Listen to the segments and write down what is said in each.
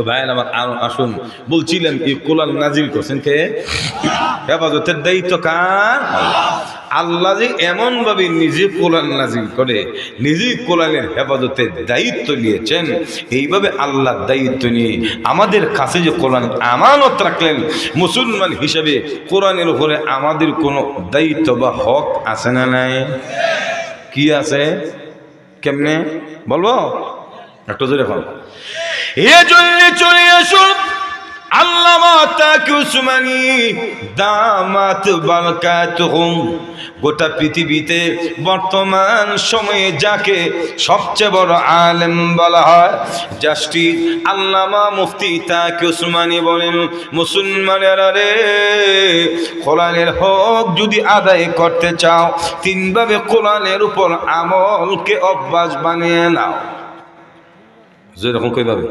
তো ভাই আমার আসুন। বলছিলেন কি কোরআন নাজিল করছেন কে? হেফাজতের দায়িত্ব কার? আল্লাহ যে এমন ভাবে নিজে কোরআন নাজিল করে, নিজে কোরআনের হেফাজতের দায়িত্ব নিয়েছেন, এইভাবে আল্লাহ দায়িত্ব নিয়ে আমাদের কাছে যে কোরআন আমানত রাখলেন, মুসলমান হিসেবে কোরআনের উপরে আমাদের কোনো দায়িত্ব বা হক আছে না নাই? কি আছে? কেমনে? বলব? একটু জোরে এখন এ জন্য চলে আসুন গোটা পৃথিবীতে বর্তমান সময়ে যাকে সবচেয়ে বড় আলেম বলা হয় জাস্টি আল্লামা মুফতি তাকে উসমানী বলেন, মুসলমানেরা রে, কোরআনের হক যদি আদায় করতে চাও, তিনভাবে কোরআনের উপর আমলকে অভ্যাস বানিয়ে নাও। যেরকম কইভাবে।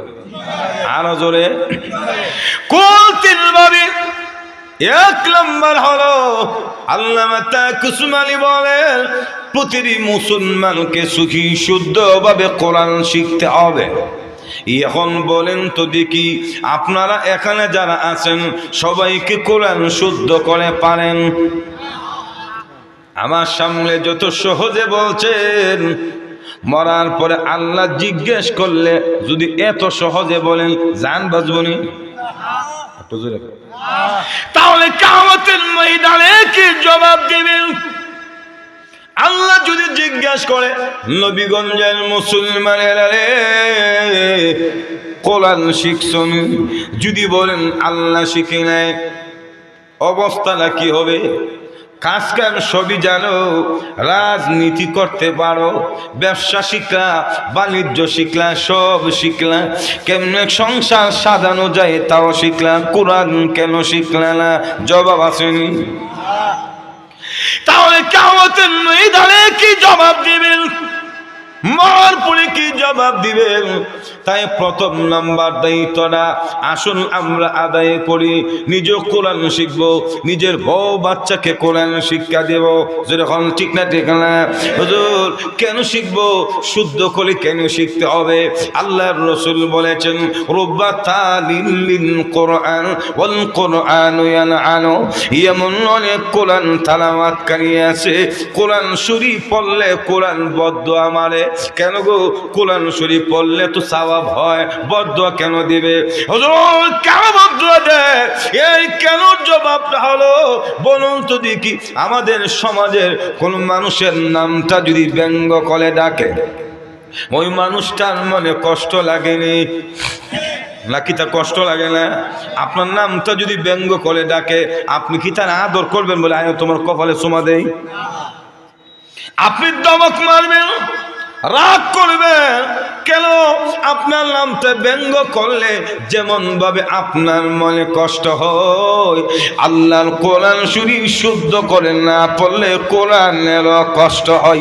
আরও জোরে। কোন তিনভাবে। এক নম্বর হলো আল্লাহ কুসুমালি বলেন, প্রতিটি মুসলমানকে সুখী, শুদ্ধভাবে কোরআন শিখতে হবে। এখন বলেন তো দেখি, আপনারা এখানে যারা আছেন, সবাইকে কোরআন শুদ্ধ করে পারেন। আমার সামনে যত সহজে বলছেন মরার পরে আল্লাহ জিজ্ঞেস করলে, যদি এত সহজে বলেন, জান বাজবনি। তাহলে কামতের ময়দানে কি জবাব দিবেন? আল্লাহ যদি জিজ্ঞাসা করে, নবীগঞ্জের মুসলমানেরা রে, কোরআন শিখছন যদি বলেন, আল্লাহ শিখে নেয় অবস্থাটা কি হবে? কাজ কাম সবই জানো? রাজনীতি করতে পারো, ব্যবসা শিখলা, বাণিজ্য শিখলা, সব শিখলা। কেমনে সংসার সাজানো যায় তাও শিখলাম কোরআন কেন শিখলা না? জবাব আসেনি। তাহলে কেমতের ময়দানে কি জবাব দিবেন? মার পরে কি জবাব দিবেন? তাই প্রথম নাম্বার দায়িত্বটা আসুন আমরা আদায় করি। নিজ কোরআন শিখব, নিজের বউ বাচ্চাকে কোরআন শিক্ষা দেব। যেরকম ঠিক না ঠিক না। হুজুর, কেন শিখব? শুদ্ধ করে কেন শিখতে হবে? আল্লাহর রসুল বলেছেন, রব্বা তালিল কোরআন ওয়াল কোরআন ইয়ানআনু। এমন অনেক কোরআন তালাওয়াতকারী আছে। কোরআন শরীফ পড়লে কোরআন বদ্ধ আমারে কেন গো? কোরআন শরীফ পড়লে তো সওয়াব হয় বদ্ধ কেন দিবে? কেন বদ্ধ দেয়? এই কেন জবাবটা হলো? বলুন তো দেখি, আমাদের সমাজের কোন মানুষের নামটা যদি ব্যঙ্গ করে ডাকে? ওই মানুষটার মনে কষ্ট লাগেনি? নাকি তার কষ্ট লাগে না? আপনার নামটা যদি ব্যঙ্গ করে ডাকে, আপনি কি তার আদর করবেন বলে আয় তোমার কপালে সোমা দেই? আপনি দমক মারবেন? রাগ করবেন কেন? আপনার নামটা ব্যঙ্গ করলে যেমন ভাবে আপনার মনে কষ্ট হয়। আল্লাহর কোরআন শরীফ শুদ্ধ করে না পড়লে কোরআনের কষ্ট হয়।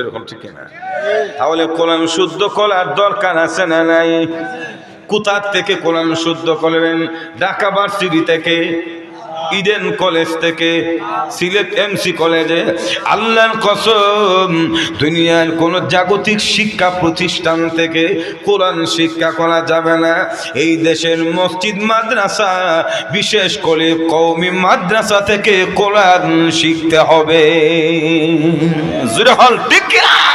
এরকম না তাহলে কোরআন শুদ্ধ করার দরকার আছে না নাই? কোথার থেকে কোরআন শুদ্ধ করবেন ঢাকা ভার্সিটি থেকে ইডেন কলেজ থেকে, সিলেট এমসি কলেজে। আল্লাহর কসম, দুনিয়ার কোন জাগতিক শিক্ষা প্রতিষ্ঠান থেকে কোরআন শিক্ষা করা যাবে না। এই দেশের মসজিদ, মাদ্রাসা, বিশেষ করে কৌমি মাদ্রাসা থেকে কোরআন শিখতে হবে। জোরে হল ঠিক কিনা?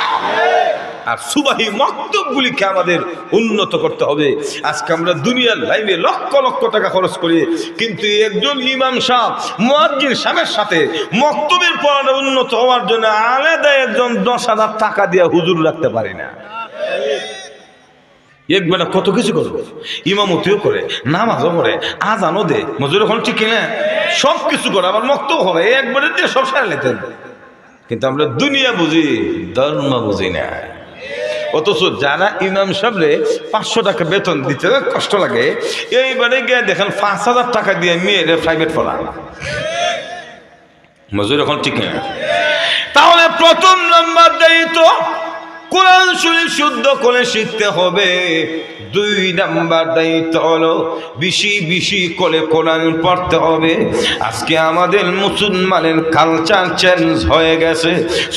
আর সুবাহী মক্তবগুলিকে আমাদের উন্নত করতে হবে? আজকে আমরা দুনিয়ার লাইনে লক্ষ লক্ষ টাকা খরচ করি, কিন্তু একজন ইমাম সাহ মুয়াজ্জিন সাহেবের সাথে মক্তবের পড়াটা উন্নত হওয়ার জন্য আলাদা একজন দশ হাজার টাকা দিয়ে হুজুর রাখতে পারি না। একবেলা কত কিছু করবে? ইমামতিও করে, নামাজও করে আজানও দে মজুর এখন ঠিক কিনা? সব কিছু করে, আবার মক্তব হবে একবারে দিয়ে সব সারা লেতেন কিন্তু আমরা দুনিয়া বুঝি, ধর্ম বুঝি না। অথচ যারা ইমাম সাহেবরে পাঁচশো টাকা বেতন দিতে কষ্ট লাগে। এইবারে গিয়ে দেখেন পাঁচ হাজার টাকা দিয়ে মেয়ের প্রাইভেট পড়া মজুর এখন ঠিক তাহলে প্রথম নম্বর দায়িত্ব কোরআন শরীফ শুদ্ধ করে শিখতে হবে। দুই নাম্বার দায়িত্ব হলো বেশি বেশি করে কোরআন পড়তে হবে। আজকে আমাদের মুসলমানের কালচার চেঞ্জ হয়ে গেছে,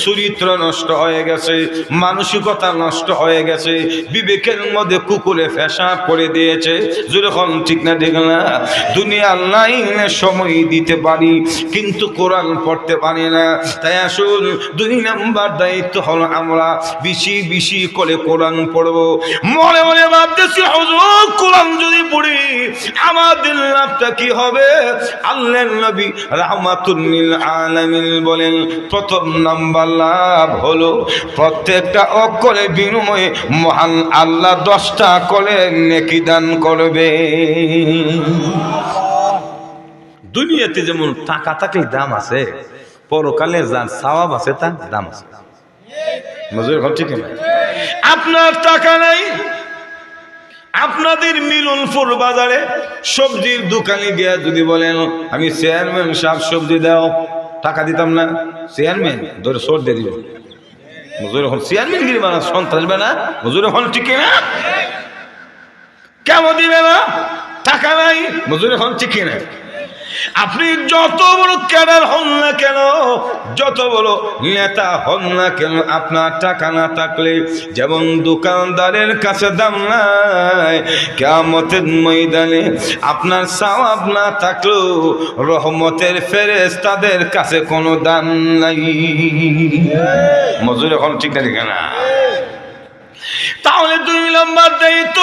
চরিত্র নষ্ট হয়ে গেছে, মানসিকতা নষ্ট হয়ে গেছে, বিবেকের মধ্যে কুকুরে ফেসা করে দিয়েছে। যেরকম ঠিক না ঠিক না? দুনিয়া লাইনে সময় দিতে পারি, কিন্তু কোরআন পড়তে পারি না। তাই আসুন, দুই নাম্বার দায়িত্ব হলো আমরা বেশি বেশি বেশি করে কোরআন পড়ব। মনে মনে ভাবতেছি, হজুর, কোরআন যদি পড়ি আমাদের লাভটা কি হবে? আল্লাহ নবী রাহমাতুল্লিল আলামিন বলেন, প্রথম নাম্বার লাভ হলো প্রত্যেকটা অকলে বিনিময়ে মহান আল্লাহ দশটা করে নেকি দান করবে। দুনিয়াতে যেমন টাকা থাকলে দাম আছে, পরকালে যার সওয়াব আছে তার দাম আছে। মজুর ঘর ঠিক আপনার টাকা নাই? আপনাদের মিলনপুর বাজারে সবজির দোকানে গিয়া যদি বলেন, আমি চেয়ারম্যান সাহেব, সবজি দাও। টাকা দিতাম না। চেয়ারম্যান, ধরে সোর দিয়ে দিব। মজুর এখন চেয়ারম্যান গিরি বানা সন্ত্রাস না। মজুর এখন ঠিক না। কেমন দিবে না? টাকা নাই। মজুর এখন ঠিক না। আপনি যত বড় ক্যাডার হন না কেন, যত বড় নেতা হন না কেন, আপনার টাকা না থাকলে যেমন দোকানদারের কাছে দাম নাই কেমতের ময়দানে আপনার সওয়াব না থাকলেও রহমতের ফেরেস তাদের কাছে কোনো দাম নাই। মজুর এখন ঠিক আছে না তাহলে দুই নম্বর দায়িত্ব,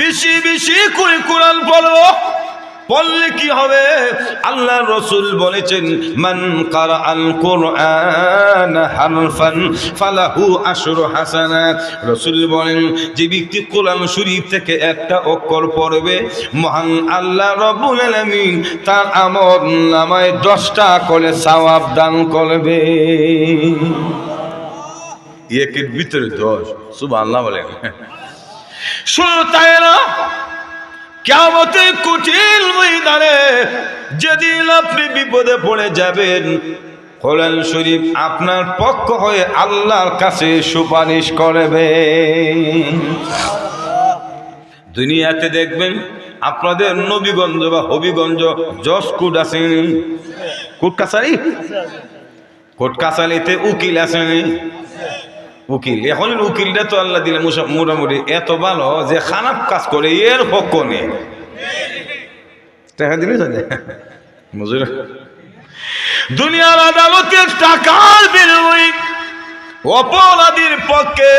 বেশি বেশি করে কোরআন পড়ো। পড়লে কি হবে? আল্লাহ রসুল বলেছেন, মান কারা আল কোরআন হারফান ফালাহু আশরু হাসানাত রসুল বলেন, যে ব্যক্তি কোরআন শরীফ থেকে একটা অক্ষর পড়বে, মহান আল্লাহ রব্বুল আলামিন তার আমল নামায় দশটা করে সওয়াব দান করবে। একের ভিতরে দশ। সুবহানাল্লাহ বলেন। শুধু তাই না কেমতে কঠিন ময়দানে যেদিন আপনি বিপদে পড়ে যাবেন, কোরআন শরীফ আপনার পক্ষ হয়ে আল্লাহর কাছে সুপারিশ করবে। দুনিয়াতে দেখবেন আপনাদের নবীগঞ্জ বা হবিগঞ্জ জজ কোর্ট আসেনি কোর্ট কাছারি কোর্ট কাছারিতে উকিল আসেনি উকিল। এখন উকিলটা তো আল্লাহ দিলে মোটামুটি এত ভালো যে খারাপ কাজ করে, এর পক্ষ নেই। টাকা দিলে মজুর। দুনিয়ার আদালতে টাকার বিনিময় অপরাধীর পক্ষে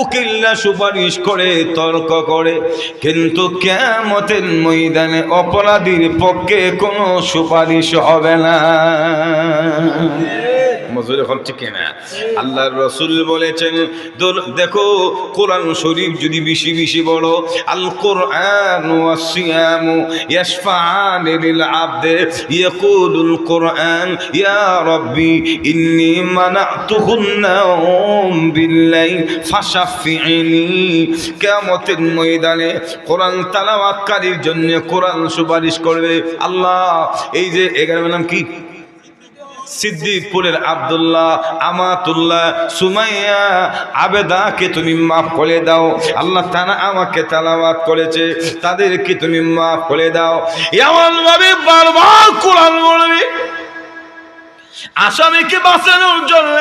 উকিলরা সুপারিশ করে, তর্ক করে। কিন্তু কেমতের ময়দানে অপরাধীর পক্ষে কোনো সুপারিশ হবে না। মজুর এখন ঠিক না আল্লাহর রসুল বলেছেন দেখো, কোরআন শরীফ যদি বেশি বেশি বড় আল কোরআন কোরআন, ইয়া ইন্নী ময়দানে কোরআন জন্য কোরআন সুপারিশ করবে। আল্লাহ, এই যে এগারো নাম কি? সিদ্দিকপুরের আবদুল্লাহ, আমাতুল্লাহ, সুমাইয়া, আবেদাকে তুমি মাফ করে দাও। আল্লাহ তানা আমাকে তালাবাদ করেছে, তাদেরকে তুমি মাফ করে দাও। এমনভাবে বারবার কোরআন বলবে। আসামিকে বাঁচানোর জন্য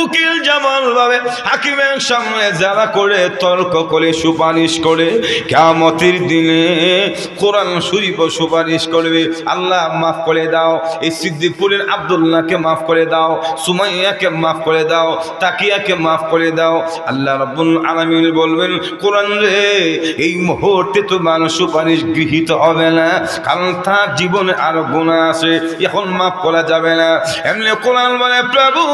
উকিল যেমন ভাবে হাকিমের সামনে যারা করে তর্ক করে সুপারিশ করে। কেমতের দিনে কোরআন শরীফ সুপারিশ করবে। আল্লাহ মাফ করে দাও, এই সিদ্দিকপুরের আবদুল্লাহকে মাফ করে দাও, সুমাইয়াকে মাফ করে দাও, তাকিয়াকে মাফ করে দাও। আল্লাহ রব্বুল আলামিন বলবেন, কোরআন রে, এই মুহূর্তে তোমার সুপারিশ গৃহীত হবে না। কারণ তার জীবনে আরও গুণা আছে, এখন মাফ করা যাবে না। এমনি কোরআন বলে, প্রভু,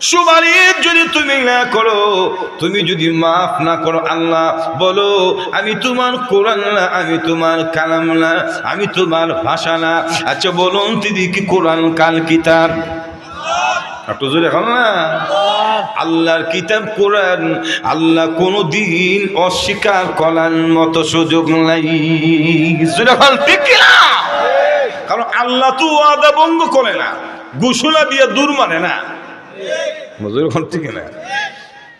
সুপারিশ যদি তুমি না করো, তুমি যদি মাফ না করো, আল্লাহ বলো, আমি তোমার কোরআন না, আমি তোমার কালাম না, আমি তোমার ভাষা না। আচ্ছা বলুন দিদি কি কোরআন, কাল কিতাব? একটু জোরে এখন না। আল্লাহর কিতাব কোরআন, আল্লাহ কোনো দিন অস্বীকার করার মতো সুযোগ নাই। জোরে ঠিক না? কারণ আল্লাহ তো ওয়াদা ভঙ্গ করে না, ঘোষণা দিয়ে দূর মানে না। মজুর ঠিক না।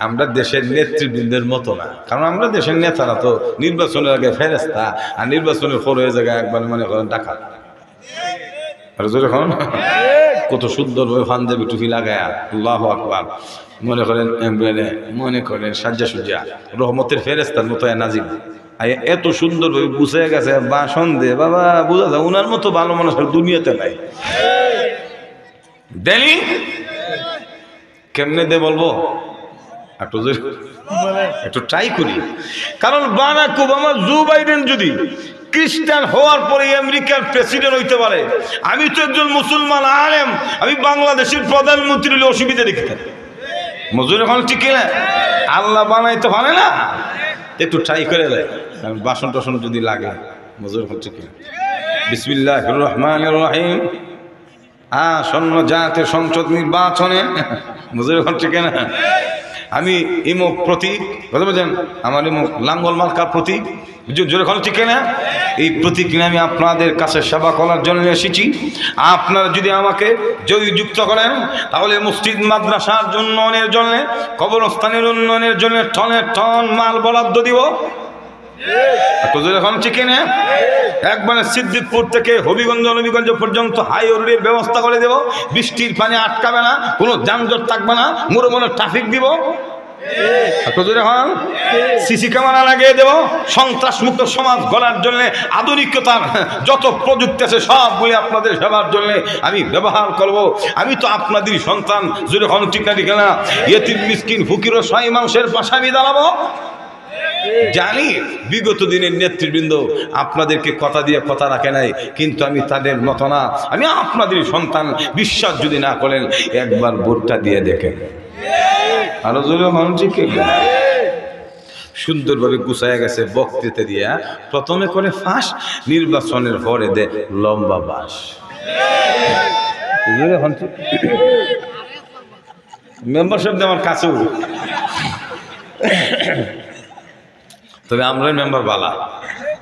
আমরা দেশের নেতৃবৃন্দের মতো না, কারণ আমরা দেশের নেতারা তো নির্বাচনের আগে ফেরেস্তা আর নির্বাচনের পর হয়ে জায়গায় একবার মনে করেন এখন কত সুন্দর ভাবে পাঞ্জাবি টুপি লাগায় আকবার। মনে করেন মনে করেন সাজ্জা সুজ্জা রহমতের ফেরেস্তার মতো নাজিব এত সুন্দর ভাবে বুঝে গেছে বাসন দে বাবা, বুঝা যায়, উনার মতো ভালো মানুষ আর দুনিয়াতে নাই। দেনি কেমনে দে বলব? একটু একটু ট্রাই করি। কারণ বারাক ওবামা, জো বাইডেন যদি খ্রিস্টান হওয়ার পরে আমেরিকার প্রেসিডেন্ট হইতে পারে, আমি তো একজন মুসলমান আলেম, আমি বাংলাদেশের প্রধানমন্ত্রী হলে অসুবিধা দেখতে মজুর এখন ঠিক না আল্লাহ বানাইতে পারে না? একটু ট্রাই করে দেয় কারণ বাসন টাসন যদি লাগে, মজুর ঠিক না বিসমিল্লাহ রহমান রহিম আসন্ন জাতীয় সংসদ নির্বাচনে বুঝতে পারছি কেনা আমি ইমুক প্রতীক বুঝতে পারছেন আমার ইমুক লাঙ্গল মার্কার প্রতীক। জোরে খান ঠিক না এই প্রতীক নিয়ে আমি আপনাদের কাছে সেবা করার জন্য এসেছি। আপনারা যদি আমাকে যদি যুক্ত করেন, তাহলে মসজিদ, মাদ্রাসার উন্নয়নের জন্য, কবরস্থানের উন্নয়নের জন্য টনে টন মাল বরাদ্দ দিব। এখন ঠিক না একবারে সিদ্দিকপুর থেকে হবিগঞ্জ পর্যন্ত হাই রোডের ব্যবস্থা করে দেব। বৃষ্টির পানি আটকাবে না, কোনো যানজট থাকবে না, মোড়ে মোড়ে ট্রাফিক দিব। সিসি ক্যামেরা লাগিয়ে দেব। সন্ত্রাস মুক্ত সমাজ গড়ার জন্য, আধুনিকতার যত প্রযুক্তি আছে সবগুলি আপনাদের সেবার জন্য আমি ব্যবহার করব। আমি তো আপনাদেরই সন্তান জুড়ে হন ঠিক না ঠিক না। ফুকিরও ছয় মাংসের পাশে আমি দাঁড়াবো। জানি, বিগত দিনের নেতৃবৃন্দ আপনাদেরকে কথা দিয়ে কথা রাখে নাই, কিন্তু আমি তাদের মতো না আমি আপনাদের সন্তান বিশ্বাস যদি না করেন, একবার ভোটটা দিয়ে দেখেন। আরও জোরে মানুষ সুন্দরভাবে গুছাইয়া গেছে বক্তৃতা দিয়া। প্রথমে করে ফাঁস, নির্বাচনের পরে দে লম্বা বাস। মেম্বারশিপ আমার কাছেও তবে আমরা মেম্বার বালা।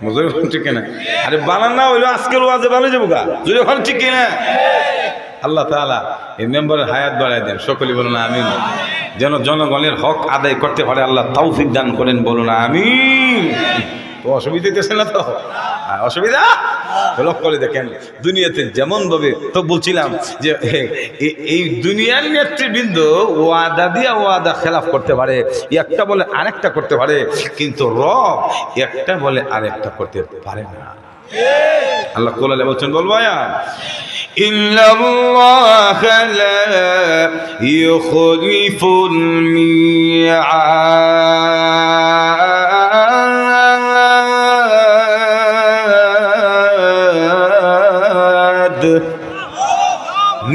বুঝতে ঠিক না আরে বালা না হইল আজকের ওয়াজে ভালো যাব গা। যদি ওখানে ঠিক না আল্লাহ তালা এই মেম্বারের হায়াত বাড়াই দেন, সকলে বলুন আমি যেন জনগণের হক আদায় করতে পারে, আল্লাহ তৌফিক দান করেন, বলুন আমি তো অসুবিধা দিতেছে না তো? হ্যাঁ, অসুবিধা? লক্ষ্য করে দেখেন, দুনিয়াতে যেমন ভাবে তো বলছিলাম যে এই দুনিয়ার নেতৃবৃন্দ ওয়াদা দিয়া ওয়াদা খেলাফ করতে পারে, একটা বলে আরেকটা করতে পারে, কিন্তু রব একটা বলে আরেকটা করতে পারে না। আল্লাহ কোলালে বলছেন বল ভাইয়া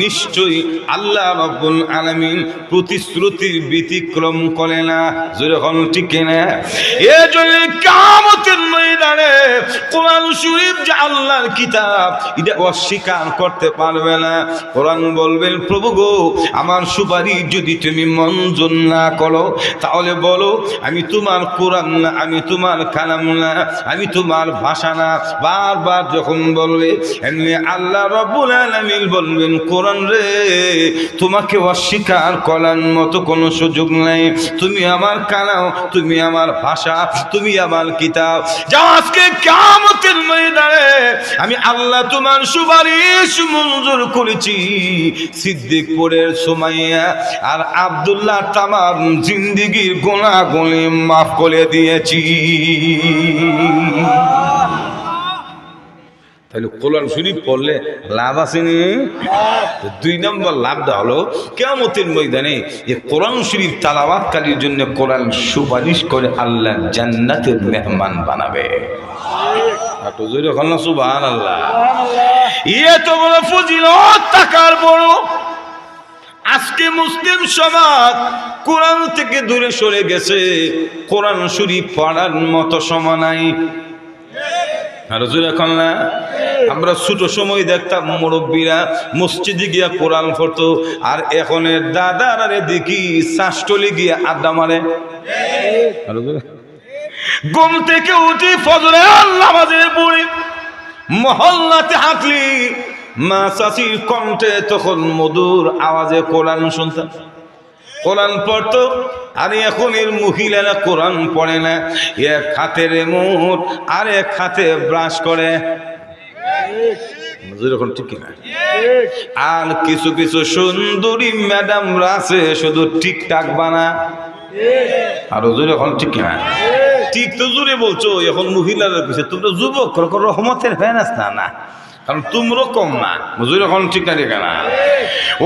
নিশ্চয়ই আল্লাহ রব্বুল আলামিন প্রতিশ্রুতি ব্যতিক্রম করে না। যখন ঠিক না এ জন্য কামতের ময়দানে শরীফ যে আল্লাহর কিতাব, এটা অস্বীকার করতে পারবে না। কোরআন বলবেন, প্রভু গো, আমার সুপারিশ যদি তুমি মঞ্জুর না করো, তাহলে বলো, আমি তোমার কোরআন না, আমি তোমার কালাম না, আমি তোমার ভাষা না। বারবার যখন বলবে, এমনি আল্লাহ রব্বুল আলামিন বলবেন, কোরআন রে, তোমাকে অস্বীকার করার মতো কোনো সুযোগ নাই। তুমি আমার কালাম, তুমি আমার ভাষা, তুমি আমার কিতাব। যা আজকে ময়দানে আমি আল্লাহ তোমার সুপারিশ মঞ্জুর করেছি। সিদ্দিকপুরের সময় আর আব্দুল্লাহ তামাম জিন্দিগির গোনা গুলি মাফ করে দিয়েছি। তাহলে কোরআন শরীফ পড়লে লাভ আছে নি? তো দুই নম্বর লাভটা হলো কেমতের ময়দানে যে কোরআন শরীফ তালাবাতকারীর জন্য কোরআন সুপারিশ করে আল্লাহ জান্নাতের মেহমান বানাবে। সুবাহ আল্লাহ ইয়ে তো বড়। আজকে মুসলিম সমাজ কোরআন থেকে দূরে সরে গেছে। কোরআন শরীফ পড়ার মতো সময় নাই। এখন না, আমরা ছোট সময় দেখতাম মুরব্বীরা মসজিদে গিয়া কোরআন পড়তো, আর এখনের দাদার আরে দেখি শাসটলি গিয়া আড্ডা মারে। ঘুম থেকে উঠি ফজরে আল্লাহ পড়ি মহল্লাতে হাঁটলি, মা চাষির কণ্ঠে তখন মধুর আওয়াজে কোরআন শুনতাম কোরআন পড়তো, আর এখন এর মহিলারা কোরআন পড়ে না। এক হাতে রেমোট আর এক হাতে ব্রাশ করে। আর কিছু কিছু সুন্দরী ম্যাডাম আছে, শুধু টিকটাক বানা। আর ওজোর এখন ঠিক কিনা? ঠিক তো জোরে বলছো, এখন মহিলাদের পিছিয়ে তোমরা যুবক রহমতের ফ্যান না না। কারণ তোমরা কম না। বুঝলি এখন ঠিক না ঠিক না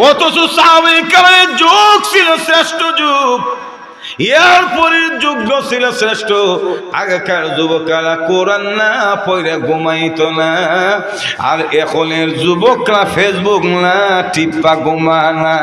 অথচ সাহাবিকারে যুগ ছিল শ্রেষ্ঠ যুগ। এরপরের যুগ ছিল শ্রেষ্ঠ। আগেকার যুবকরা কোরআন না পয়রা ঘুমাইতো না। আর এখনের যুবকরা ফেসবুক না টিপা ঘুমা না।